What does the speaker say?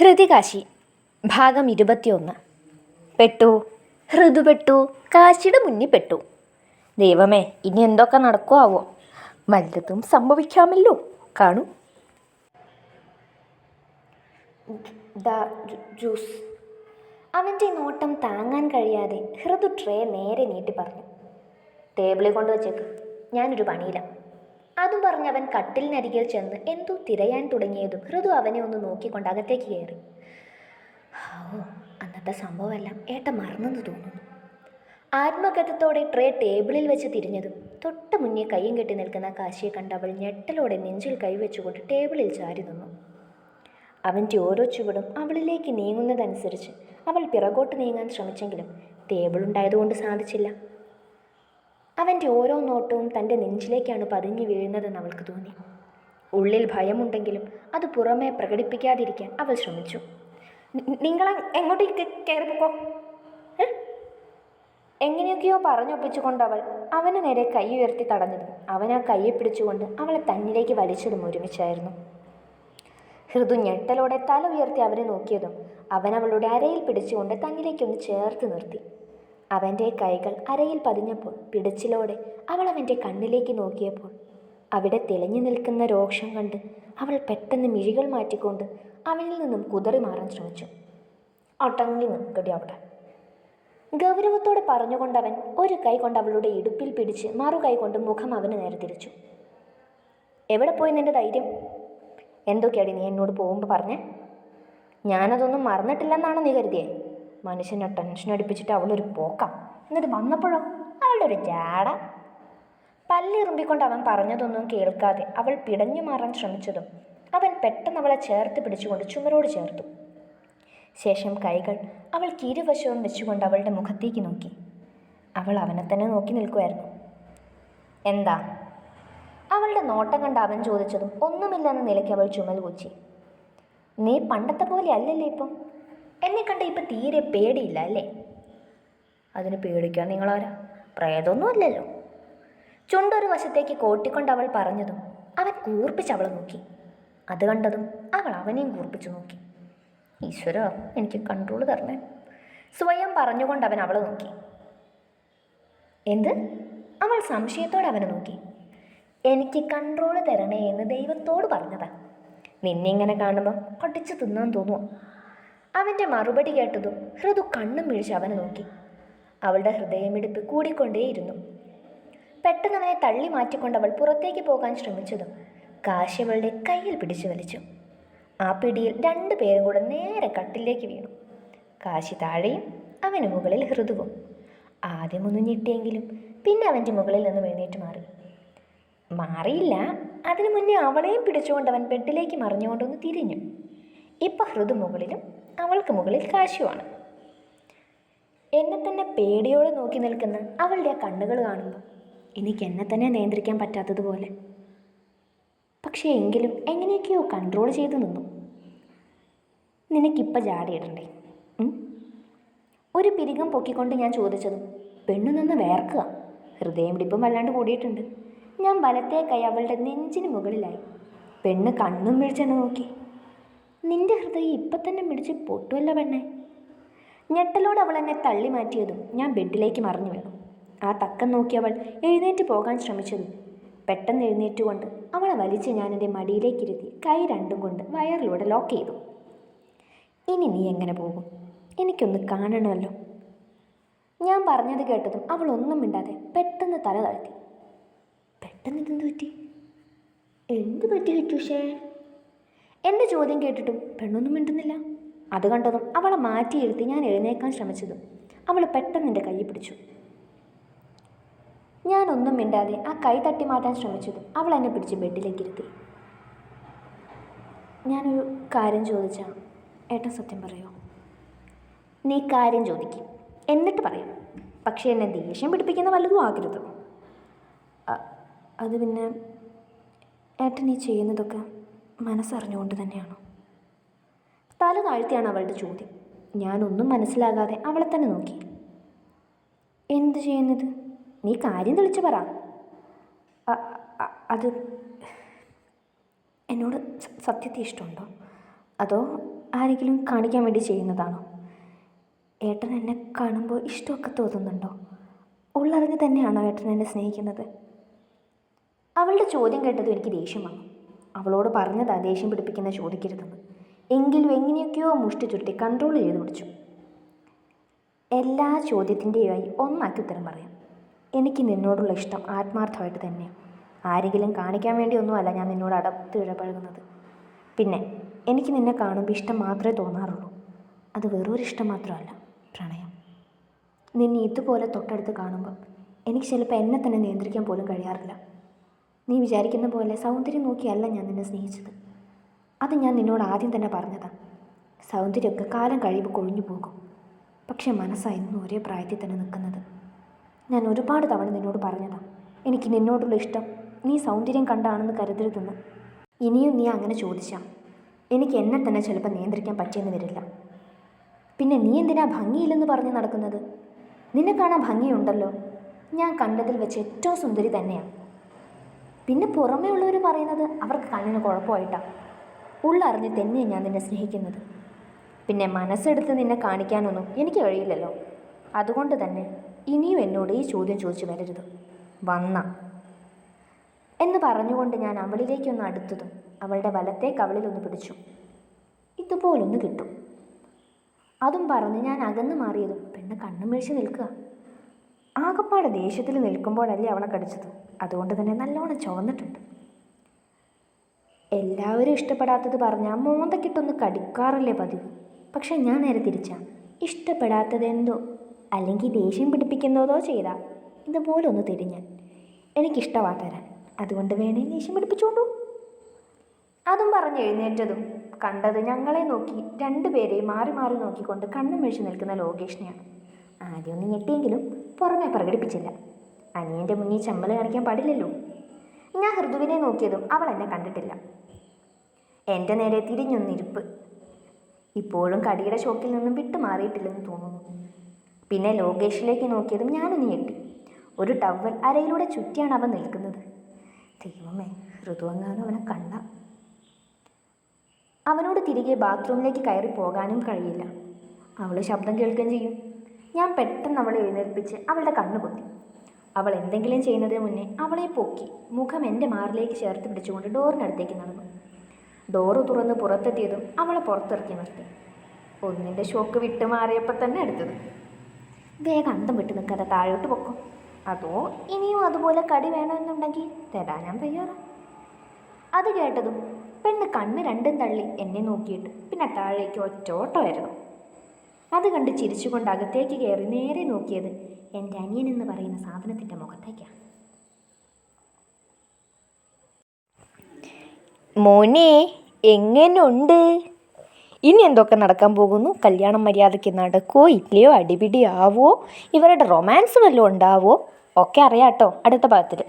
ഹൃതികാശി ഭാഗം ഇരുപത്തിയൊന്ന്. പെട്ടു ഹൃദു പെട്ടു കാശിയുടെ മുന്നിൽ പെട്ടു. ദൈവമേ ഇനി എന്തൊക്കെ നടക്കുമാവോ വല്ലതും സംഭവിക്കാമല്ലോ. കാണൂ. ജ്യൂസ് അവന്റെ നോട്ടം താങ്ങാൻ കഴിയാതെ ഹൃദു ട്രേ നേരെ നീട്ടി പറഞ്ഞു. ടേബിളിൽ കൊണ്ടുവച്ചേക്ക്. ഞാനൊരു പണിയില്ല അതും പറഞ്ഞ് അവൻ കട്ടിലിനരികിൽ ചെന്ന് എന്തോ തിരയാൻ തുടങ്ങിയതും ഹൃദു അവനെ ഒന്ന് നോക്കിക്കൊണ്ട് അകത്തേക്ക് കയറി. ഓ അന്നത്തെ സംഭവമെല്ലാം ഏട്ട മറന്നെന്ന് തോന്നുന്നു. ആത്മഗതത്തോടെ ട്രേ ടേബിളിൽ വെച്ച് തിരിഞ്ഞതും തൊട്ട് മുന്നേ കയ്യും കെട്ടി നിൽക്കുന്ന കാശിയെ കണ്ട് അവൾ ഞെട്ടലോടെ നെഞ്ചിൽ കൈവച്ചുകൊണ്ട് ടേബിളിൽ ചാരി നിന്നു. അവന്റെ ഓരോ ചുവടും അവളിലേക്ക് നീങ്ങുന്നതനുസരിച്ച് അവൾ പിറകോട്ട് നീങ്ങാൻ ശ്രമിച്ചെങ്കിലും ടേബിൾ ഉണ്ടായതുകൊണ്ട് സാധിച്ചില്ല. അവന്റെ ഓരോ നോട്ടവും തന്റെ നെഞ്ചിലേക്കാണ് പതിഞ്ഞു വീഴുന്നതെന്ന് അവൾക്ക് തോന്നി. ഉള്ളിൽ ഭയമുണ്ടെങ്കിലും അത് പുറമേ പ്രകടിപ്പിക്കാതിരിക്കാൻ അവൾ ശ്രമിച്ചു. നിങ്ങൾ എങ്ങോട്ടേക്ക് കയറിപ്പോക്കോ എങ്ങനെയൊക്കെയോ പറഞ്ഞൊപ്പിച്ചുകൊണ്ട് അവൾ അവന് നേരെ കൈ ഉയർത്തി തടഞ്ഞതും അവൻ ആ കൈയെ പിടിച്ചുകൊണ്ട് അവളെ തന്നിലേക്ക് വലിച്ചതും ഒരുമിച്ചായിരുന്നു. ഹൃദു ഞെട്ടലോടെ തല ഉയർത്തി അവരെ നോക്കിയതും അവൻ അവളുടെ അരയിൽ പിടിച്ചുകൊണ്ട് തന്നിലേക്കൊന്ന് ചേർത്ത് നിർത്തി. അവന്റെ കൈകൾ അരയിൽ പതിഞ്ഞപ്പോൾ പിടച്ചിലോടെ അവൾ അവന്റെ കണ്ണിലേക്ക് നോക്കിയപ്പോൾ അവിടെ തെളിഞ്ഞു നിൽക്കുന്ന രോക്ഷം കണ്ട് അവൾ പെട്ടെന്ന് മിഴികൾ മാറ്റിക്കൊണ്ട് അവനിൽ നിന്നും കുതറി മാറാൻ ശ്രമിച്ചു. ഒട്ടങ്ങി നിൽക്കടി അവിടെ. ഗൗരവത്തോടെ പറഞ്ഞുകൊണ്ടവൻ ഒരു കൈ കൊണ്ട് അവളുടെ ഇടുപ്പിൽ പിടിച്ച് മറു കൈ കൊണ്ട് മുഖം അവന് നേരെ തിരിച്ചു. എവിടെ പോയി നിന്റെ ധൈര്യം? എന്തൊക്കെയാടി നീ എന്നോട് പോകുമ്പോൾ പറഞ്ഞേ? ഞാനതൊന്നും മറന്നിട്ടില്ലെന്നാണോ നീ കരുതിയേ? മനുഷ്യനെ ടെൻഷൻ അടിപ്പിച്ചിട്ട് അവളൊരു പോക്കാം. എന്നിട്ട് വന്നപ്പോഴോ? അവളുടെ ഒരു ജാട പല്ലിറുമ്പിക്കൊണ്ട് അവൻ പറഞ്ഞതൊന്നും കേൾക്കാതെ അവൾ പിടഞ്ഞു മാറാൻ ശ്രമിച്ചതും അവൻ പെട്ടെന്ന് അവളെ ചേർത്ത് പിടിച്ചുകൊണ്ട് ചുമരോട് ചേർത്തു. ശേഷം കൈകൾ അവൾ ഇരുവശവും വെച്ചുകൊണ്ട് അവളുടെ മുഖത്തേക്ക് നോക്കി. അവൾ അവനെ തന്നെ നോക്കി നിൽക്കുമായിരുന്നു എന്താ? അവളുടെ നോട്ടം കണ്ട് അവൻ ചോദിച്ചതും ഒന്നുമില്ലെന്ന നിലയ്ക്ക് അവൾ ചുമൽ കൂച്ചി. നീ പണ്ടത്തെ പോലെ അല്ലല്ലേ ഇപ്പം? എന്നെ കണ്ട ഇപ്പം തീരെ പേടിയില്ല അല്ലേ? അതിന് പേടിക്കാൻ നിങ്ങളാരാ? പ്രേതമൊന്നും അല്ലല്ലോ ചുണ്ടൊരു വശത്തേക്ക് കോട്ടിക്കൊണ്ട് അവൾ പറഞ്ഞതും അവൻ കൂർപ്പിച്ച് അവളെ നോക്കി. അത് കണ്ടതും അവൾ അവനെയും കൂർപ്പിച്ചു നോക്കി. ഈശ്വര എനിക്ക് കൺട്രോൾ തരണേ. സ്വയം പറഞ്ഞുകൊണ്ട് അവൻ അവളെ നോക്കി. എന്ത്? അവൾ സംശയത്തോടെ അവനെ നോക്കി. എനിക്ക് കൺട്രോൾ തരണേ എന്ന് ദൈവത്തോട് പറഞ്ഞതാ. നിന്നെ ഇങ്ങനെ കാണുമ്പോൾ കടിച്ചു തിന്നാൻ തോന്നുമോ അവന്റെ മറുപടി കേട്ടതും ഹൃദു കണ്ണും മിഴിച്ച് അവനെ നോക്കി. അവളുടെ ഹൃദയമിടിപ്പ് കൂടിക്കൊണ്ടേയിരുന്നു. പെട്ടെന്ന് അവനെ തള്ളി മാറ്റിക്കൊണ്ട് അവൾ പുറത്തേക്ക് പോകാൻ ശ്രമിച്ചതും കാശി അവളുടെ കയ്യിൽ പിടിച്ചു വലിച്ചു. ആ പിടിയിൽ രണ്ടു പേരും കൂടെ നേരെ കട്ടിലേക്ക് വീണു. കാശി താഴെയും അവന് മുകളിൽ ഹൃദുവും. ആദ്യം ഒന്ന് ഞെട്ടിയെങ്കിലും പിന്നെ അവന്റെ മുകളിൽ നിന്ന് എഴുന്നേറ്റ് മാറി. മാറിയില്ല അതിനു മുന്നേ അവളെയും പിടിച്ചുകൊണ്ട് അവൻ ബെഡിലേക്ക് മറിഞ്ഞുകൊണ്ടൊന്ന് തിരിഞ്ഞു. ഇപ്പം ഹൃദു മുകളിലും അവൾക്ക് മുകളിൽ കാശുവാണ്. എന്നെ തന്നെ പേടിയോടെ നോക്കി നിൽക്കുന്ന അവളുടെ ആ കണ്ണുകൾ കാണുമ്പോൾ എനിക്ക് എന്നെ തന്നെ നിയന്ത്രിക്കാൻ പറ്റാത്തതുപോലെ. പക്ഷേ എങ്കിലും എങ്ങനെയൊക്കെയോ കൺട്രോൾ ചെയ്തു നിന്നു. നിനക്കിപ്പോൾ ജാടിയിടണ്ടേ ഒരു പിരികം പൊക്കിക്കൊണ്ട് ഞാൻ ചോദിച്ചതും പെണ്ണു നിന്ന് വേർക്കുക. ഹൃദയമിടിപ്പും വല്ലാണ്ട് കൂടിയിട്ടുണ്ട്. ഞാൻ വലത്തെ കൈ അവളുടെ നെഞ്ചിന് മുകളിലായി. പെണ്ണ് കണ്ണും വിളിച്ചെന്ന് നോക്കി. നിന്റെ ഹൃദയം ഇപ്പം തന്നെ മിടിച്ച് പൊട്ടുമല്ല പെണ്ണെ. ഞെട്ടലോട് അവൾ എന്നെ തള്ളി മാറ്റിയതും ഞാൻ ബെഡിലേക്ക് മറിഞ്ഞു വീണു. ആ തക്കം നോക്കി അവൾ എഴുന്നേറ്റ് പോകാൻ ശ്രമിച്ചതും പെട്ടെന്ന് എഴുന്നേറ്റുകൊണ്ട് അവളെ വലിച്ച് ഞാൻ എന്റെ മടിയിലേക്കിരുത്തി കൈ രണ്ടും കൊണ്ട് വയറിലൂടെ ലോക്ക് ചെയ്തു. ഇനി നീ എങ്ങനെ പോകും? എനിക്കൊന്ന് കാണണമല്ലോ. ഞാൻ പറഞ്ഞത് കേട്ടതും അവൾ ഒന്നും മിണ്ടാതെ പെട്ടെന്ന് തല താഴ്ത്തി. പെട്ടെന്ന് ഇതെന്ത് പറ്റി? എന്ത് പറ്റി കിട്ടുഷേ എന്റെ ചോദ്യം കേട്ടിട്ടും പെണ്ണൊന്നും മിണ്ടുന്നില്ല. അത് കണ്ടതും അവളെ മാറ്റിയിരുത്തി ഞാൻ എഴുന്നേക്കാൻ ശ്രമിച്ചതും അവൾ പെട്ടെന്ന് എന്റെ കൈ പിടിച്ചു. ഞാനൊന്നും മിണ്ടാതെ ആ കൈ തട്ടി മാറ്റാൻ ശ്രമിച്ചതും അവൾ എന്നെ പിടിച്ച് ബെഡിലേക്ക് ഇരുത്തി. ഞാനൊരു കാര്യം ചോദിച്ചാൽ ഏട്ടൻ സത്യം പറയോ? നീ കാര്യം ചോദിക്കും. എന്നിട്ട് പറയും. പക്ഷേ എന്നെ ദേഷ്യം പിടിപ്പിക്കുന്ന വല്ലതും ആകരുത്. അത് പിന്നെ ഏട്ടൻ ഈ ചെയ്യുന്നതൊക്കെ മനസ്സറിഞ്ഞുകൊണ്ട് തന്നെയാണോ? തല താഴ്ത്തിയാണ് അവളുടെ ചോദ്യം. ഞാനൊന്നും മനസ്സിലാകാതെ അവളെ തന്നെ നോക്കി. എന്ത് ചെയ്യുന്നത്? നീ കാര്യം തെളിച്ച് പറ. അത് എന്നോട് സത്യത്തെ ഇഷ്ടമുണ്ടോ? അതോ ആരെങ്കിലും കാണിക്കാൻ വേണ്ടി ചെയ്യുന്നതാണോ? ഏട്ടൻ എന്നെ കാണുമ്പോൾ ഇഷ്ടമൊക്കെ തോന്നുന്നുണ്ടോ? ഉള്ളറിഞ്ഞ് തന്നെയാണോ ഏട്ടൻ എന്നെ സ്നേഹിക്കുന്നത്? അവളുടെ ചോദ്യം കേട്ടതും എനിക്ക് ദേഷ്യം വന്നു. അവളോട് പറഞ്ഞതാ ദേഷ്യം പിടിപ്പിക്കുന്ന ചോദിക്കരുതെന്ന്. എങ്കിലും എങ്ങനെയൊക്കെയോ മുഷ്ടി ചുരുട്ടി കൺട്രോൾ ചെയ്ത് പിടിച്ചു. എല്ലാ ചോദ്യത്തിന്റെയുമായി ഒന്നാക്കി ഉത്തരം പറയാം. എനിക്ക് നിന്നോടുള്ള ഇഷ്ടം ആത്മാർത്ഥമായിട്ട് തന്നെ. ആരെങ്കിലും കാണിക്കാൻ വേണ്ടിയൊന്നുമല്ല ഞാൻ നിന്നോട് അടത്ത് ഇടപഴകുന്നത് പിന്നെ എനിക്ക് നിന്നെ കാണുമ്പോൾ ഇഷ്ടം മാത്രമേ തോന്നാറുള്ളൂ. അത് വെറൊരു ഇഷ്ടം മാത്രമല്ല പ്രണയം. നിന്നെ ഇതുപോലെ തൊട്ടടുത്ത് കാണുമ്പോൾ എനിക്ക് ചിലപ്പോൾ എന്നെ തന്നെ നിയന്ത്രിക്കാൻ പോലും കഴിയാറില്ല. നീ വിചാരിക്കുന്ന പോലെ സൗന്ദര്യം നോക്കിയല്ല ഞാൻ നിന്നെ സ്നേഹിച്ചത്. അത് ഞാൻ നിന്നോട് ആദ്യം തന്നെ പറഞ്ഞതാണ് സൗന്ദര്യമൊക്കെ കാലം കഴിയുമ്പോൾ കൊഴിഞ്ഞു പോകും. പക്ഷേ മനസ്സായിരുന്നു ഒരേ പ്രായത്തിൽ തന്നെ നിൽക്കുന്നത്. ഞാൻ ഒരുപാട് തവണ നിന്നോട് പറഞ്ഞതാണ് എനിക്ക് നിന്നോടുള്ള ഇഷ്ടം നീ സൗന്ദര്യം കണ്ടാണെന്ന് കരുതരുതെന്ന്. ഇനിയും നീ അങ്ങനെ ചോദിച്ചാൽ എനിക്ക് എന്നെ തന്നെ ചിലപ്പോൾ നിയന്ത്രിക്കാൻ പറ്റിയെന്ന് വരില്ല. പിന്നെ നീ എന്തിനാ ഭംഗിയില്ലെന്ന് പറഞ്ഞ് നടക്കുന്നത്? നിന്നെ കാണാൻ ഭംഗിയുണ്ടല്ലോ. ഞാൻ കണ്ടതിൽ വെച്ച് ഏറ്റവും സുന്ദരി തന്നെയാണ് പിന്നെ പുറമേ ഉള്ളവർ പറയുന്നത് അവർക്ക് കണ്ണിന് കുഴപ്പമായിട്ടാണ് ഉള്ളറിഞ്ഞ് തന്നെയാണ് ഞാൻ നിന്നെ സ്നേഹിക്കുന്നത്. പിന്നെ മനസ്സെടുത്ത് നിന്നെ കാണിക്കാനൊന്നും എനിക്ക് കഴിയില്ലല്ലോ. അതുകൊണ്ട് തന്നെ ഇനിയും എന്നോട് ഈ ചോദ്യം ചോദിച്ചു വരരുത്. വന്ന. എന്ന് പറഞ്ഞുകൊണ്ട് ഞാൻ അവളിലേക്കൊന്ന് അടുത്തതും അവളുടെ വലത്തെ കവളിലൊന്ന് പിടിച്ചു. ഇതുപോലൊന്ന് കിട്ടും. അതും പറഞ്ഞ് ഞാൻ അകന്നു മാറിയതും പെണ്ണ് കണ്ണും നിൽക്കുക. ആകപ്പാടെ ദേഷ്യത്തിൽ നിൽക്കുമ്പോഴല്ലേ അവളെ കടിച്ചത്. അതുകൊണ്ട് തന്നെ നല്ലോണം ചുവന്നിട്ടുണ്ട്. എല്ലാവരും ഇഷ്ടപ്പെടാത്തത് പറഞ്ഞാൽ മോന്തക്കിട്ടൊന്ന് കടിക്കാറല്ലേ പതിവ്. പക്ഷെ ഞാൻ നേരെ തിരിച്ചാ. ഇഷ്ടപ്പെടാത്തത് എന്തോ? അല്ലെങ്കിൽ ദേഷ്യം പിടിപ്പിക്കുന്നതോ ചെയ്താൽ ഇതുപോലെ ഒന്ന് തിരിഞ്ഞാൽ. എനിക്കിഷ്ടമാ തരാൻ. അതുകൊണ്ട് വേണേ ദേഷ്യം പിടിപ്പിച്ചോണ്ടു. അതും പറഞ്ഞ് എഴുന്നേറ്റതും കണ്ടത് ഞങ്ങളെ നോക്കി രണ്ടുപേരെയും മാറി മാറി നോക്കിക്കൊണ്ട് കണ്ണും വീഴ്ച നിൽക്കുന്ന ലോകേഷിനെയാണ്. ആദ്യം ഒന്ന് ഞെട്ടിയെങ്കിലും പുറമെ പ്രകടിപ്പിച്ചില്ല. അനിയന്റെ മുന്നിൽ ചമ്മൽ കാണിക്കാൻ പാടില്ലല്ലോ. ഞാൻ ഹൃദുവിനെ നോക്കിയതും അവൾ എന്നെ കണ്ടിട്ടില്ല. എന്റെ നേരെ തിരിഞ്ഞൊന്നിരിപ്പ്. ഇപ്പോഴും കടിയുടെ ഷോക്കിൽ നിന്നും വിട്ടുമാറിയിട്ടില്ലെന്ന് തോന്നുന്നു. പിന്നെ ലോകേഷിലേക്ക് നോക്കിയതും ഞാനൊന്ന് ഞെട്ടി. ഒരു ടവൽ അരയിലൂടെ ചുറ്റിയാണ് അവൻ നിൽക്കുന്നത്. ദൈവമേ ഋതുവെങ്ങാനും അവനെ കണ്ട. അവനോട് തിരികെ ബാത്റൂമിലേക്ക് കയറി പോകാനും കഴിയില്ല. അവൾ ശബ്ദം കേൾക്കുകയും ചെയ്യും. ഞാൻ പെട്ടെന്ന് അവളെ എഴുന്നേൽപ്പിച്ച് അവളുടെ കണ്ണു പൊത്തി. അവൾ എന്തെങ്കിലും ചെയ്യുന്നതിന് മുന്നേ അവളെ പൊക്കി മുഖം എന്റെ മാറിലേക്ക് ചേർത്ത് പിടിച്ചുകൊണ്ട് ഡോറിനടുത്തേക്ക് നടന്നു. ഡോറ് തുറന്ന് പുറത്തെത്തിയതും അവളെ പുറത്തിറക്കി നിർത്തി. ഒന്നിന്റെ ഷോക്ക് വിട്ട് മാറിയപ്പോൾ തന്നെ എടുത്തത്. വേഗം അന്തം വിട്ട് നിൽക്കാതെ താഴോട്ട് പൊക്കും. അതോ ഇനിയും അതുപോലെ കടി വേണമെന്നുണ്ടെങ്കിൽ തരാൻ ഞാൻ തയ്യാറാണ് അത് കേട്ടതും പെണ്ണ് കണ്ണ് രണ്ടും തള്ളി എന്നെ നോക്കിയിട്ട് പിന്നെ താഴേക്ക് ഒറ്റോട്ടമായിരുന്നു അത് കണ്ട് ചിരിച്ചുകൊണ്ട് അകത്തേക്ക് കയറി നേരെ നോക്കിയത് എന്റെ അനിയൻ എന്ന് പറയുന്ന സാധനത്തിന്റെ മുഖത്തേക്കാണ്. മോനെ എങ്ങനുണ്ട്? ഇനി എന്തൊക്കെ നടക്കാൻ പോകുന്നു? കല്യാണം മര്യാദയ്ക്ക് നടക്കുമോ ഇല്ലയോ അടിപിടി ആവുമോ ഇവരുടെ റൊമാൻസ് വല്ലതും ഉണ്ടാവുമോ ഒക്കെ അറിയാട്ടോ അടുത്ത ഭാഗത്തിൽ